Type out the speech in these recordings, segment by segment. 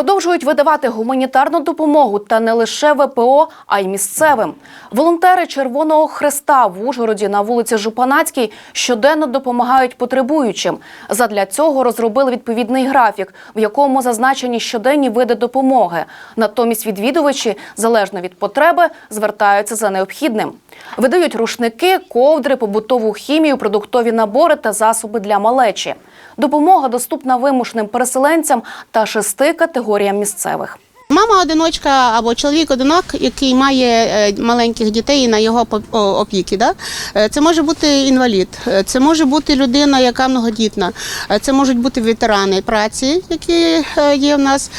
Продовжують видавати гуманітарну допомогу та не лише ВПО, а й місцевим. Волонтери Червоного Хреста в Ужгороді на вулиці Жупанацькій щоденно допомагають потребуючим. Задля цього розробили відповідний графік, в якому зазначені щоденні види допомоги. Натомість відвідувачі, залежно від потреби, звертаються за необхідним. Видають рушники, ковдри, побутову хімію, продуктові набори та засоби для малечі. Допомога доступна вимушеним переселенцям та шести категоріям місцевих. Мама одиночка або чоловік одинок, який має е, маленьких дітей на його опіки. Да? Е, Це може бути інвалід, е, це може бути людина, яка многодітна, це можуть бути ветерани праці, які є в нас.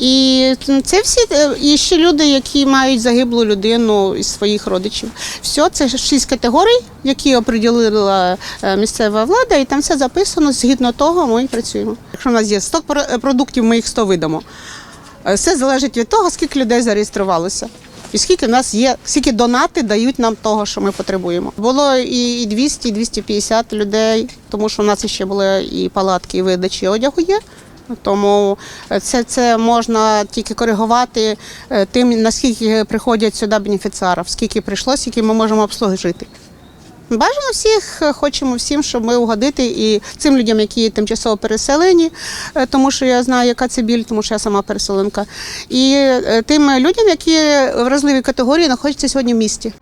І це всі і ще люди, які мають загиблу людину із своїх родичів. Все, це шість категорій, які оприділила місцева влада, і там все записано. Згідно того, ми працюємо. Якщо в нас є 100 продуктів, ми їх 100 видамо. Е, Все залежить від того, скільки людей зареєструвалося. І скільки в нас є, скільки донати дають нам того, що ми потребуємо. Було і і 200, і 250 людей, тому що в нас ще були і палатки, і видачі одягу є. Тому е, це, це можна тільки коригувати е, тим, наскільки приходять сюди бенефіціарів, скільки прийшло, скільки ми можемо обслужити. Бажано всіх, е, хочемо всім, щоб ми угодити і цим людям, які тимчасово переселені, е, тому що я знаю, яка це біль, тому що я сама переселенка, і е, тим людям, які вразливі категорії знаходяться сьогодні в місті.